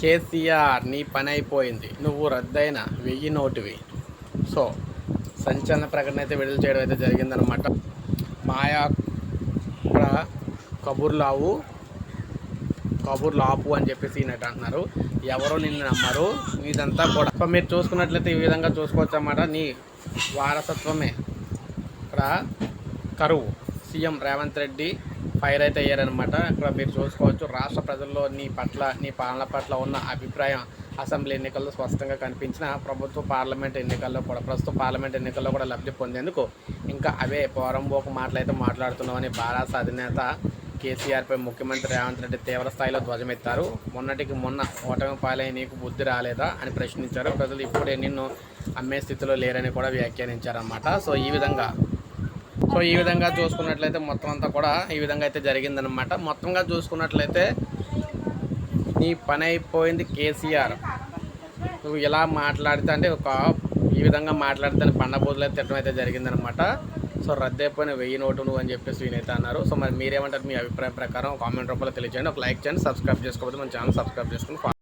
కేసీఆర్ నీ పని అయిపోయింది నువ్వు రద్దయిన వెయ్యి నోటివి. సో సంచలన ప్రకటన అయితే విడుదల చేయడం అయితే జరిగిందనమాట మాయా ఇక్కడ కబుర్లు కబుర్లు ఆపు అని చెప్పేసి ఈయనట అంటున్నారు. ఎవరు నిన్ను నమ్మరు. ఇదంతా కూడా సో మీరు చూసుకున్నట్లయితే ఈ విధంగా చూసుకోవచ్చు అన్నమాట నీ వారసత్వమే. ఇక్కడ కరువు. సీఎం రేవంత్ రెడ్డి ఫైర్ అయితే అయ్యారనమాట ఇక్కడ మీరు చూసుకోవచ్చు రాష్ట్ర ప్రజల్లో నీ పట్ల నీ పాలన పట్ల ఉన్న అభిప్రాయం అసెంబ్లీ ఎన్నికల్లో స్పష్టంగా కనిపించిన ప్రభుత్వ పార్లమెంట్ ఎన్నికల్లో కూడా ప్రస్తుత పార్లమెంట్ ఎన్నికల్లో కూడా లబ్ధి పొందేందుకు ఇంకా అవే పోరంబోకు మాటలు అయితే మాట్లాడుతున్నామని భారత అధినేత కేసీఆర్పై ముఖ్యమంత్రి రేవంత్ రెడ్డి తీవ్ర స్థాయిలో ధ్వజమెత్తారు. మొన్నటికి మొన్న ఓటమి పాలై నీకు బుద్ధి రాలేదా అని ప్రశ్నించారు. ప్రజలు ఇప్పుడే నిన్ను అమ్మే స్థితిలో లేరని కూడా వ్యాఖ్యానించారన్నమాట. సో ఈ విధంగా సో ఈ విధంగా చూసుకున్నట్లయితే మొత్తం అంతా కూడా ఈ విధంగా అయితే జరిగిందనమాట మొత్తంగా చూసుకున్నట్లయితే నీ పని అయిపోయింది కేసీఆర్. నువ్వు ఇలా మాట్లాడితే అంటే ఒక ఈ విధంగా మాట్లాడితే బండబోతులు తిట్టడం అయితే జరిగిందనమాట సో రద్దయిపోయిన వెయ్యి నోటు నువ్వు అని చెప్పేసి వీనైతే అన్నారు. సో మరి మీరేమంటారు మీ అభిప్రాయం ప్రకారం కామెంట్ రూపంలో తెలియజేయండి. ఒక లైక్ చేయండి సబ్స్క్రైబ్ చేసుకోకపోతే మన ఛానల్ సబ్స్క్రైబ్ చేసుకుని